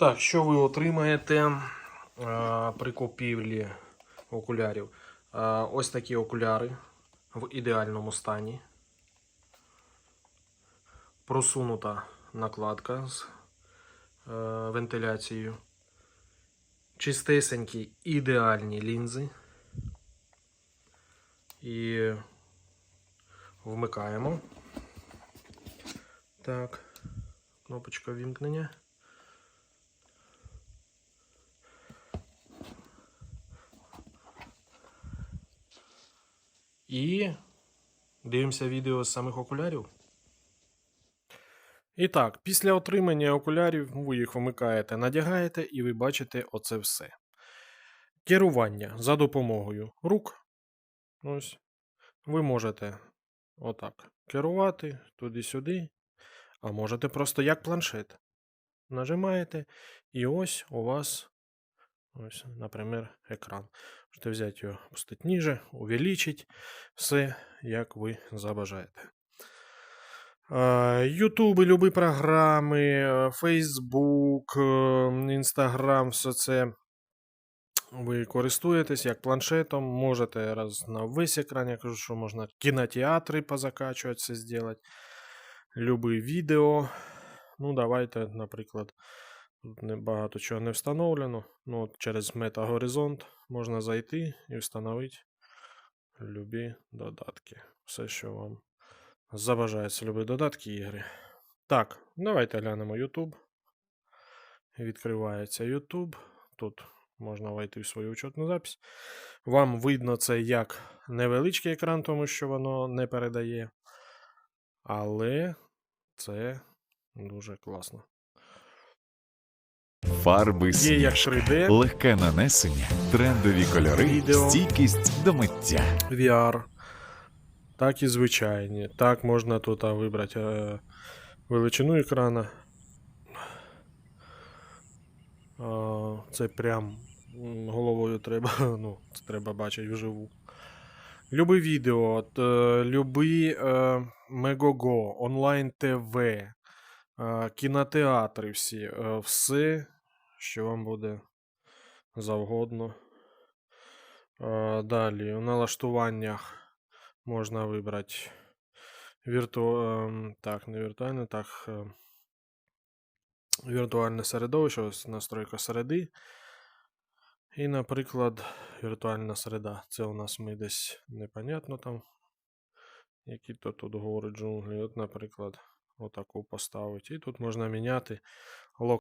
Так, що ви отримаєте е, при купівлі окулярів? Е, ось такі окуляри в ідеальному стані. Просунута накладка з е, вентиляцією. Чистесенькі ідеальні лінзи. І вмикаємо. Так, кнопочка вімкнення. І дивимося відео з самих окулярів. І так, після отримання окулярів ви їх вмикаєте, надягаєте, і ви бачите оце все. Керування за допомогою рук. Ось. Ви можете отак керувати туди-сюди. А можете просто як планшет. Нажимаєте, і ось у вас, ось, наприклад, екран. Можете взяти його, пустити ніже, увеличить все, як ви забажаєте. Ютуби, любі програми, Фейсбук, Інстаграм, все це ви користуєтесь як планшетом, можете раз на весь екран, я кажу, що можна кінотеатри позакачувати, це зробити. Любі відео. Ну, давайте, наприклад, тут не багато чого не встановлено. Ну, от через метагоризонт можна зайти і встановити любі додатки. Все, що вам забажається, любі додатки ігри. Так, давайте глянемо YouTube. Відкривається YouTube. Тут можна войти в свою учетну запись. Вам видно це як невеличкий екран, тому що воно не передає. Але це дуже класно. Фарби Є як сніжка, 3D, легке нанесення, трендові кольори, Відео. стійкість до миття. VR, так і звичайні. Так можна тут а, вибрати е, величину екрана. А, це прям м, головою треба, ну, це треба бачити вживу. Любі відео, от, е, любі е, Мегого, онлайн ТВ, е, кінотеатри всі, е, все, що вам буде завгодно. Далі у налаштуваннях можна вибрати вірту... ем, так, не віртуальне, так. е, Віртуальне середовище, ось настройка середи. І, наприклад, віртуальна середа. Це у нас ми десь непонятно там. Які то тут гори джунглі. От, наприклад, отаку поставити. І тут можна міняти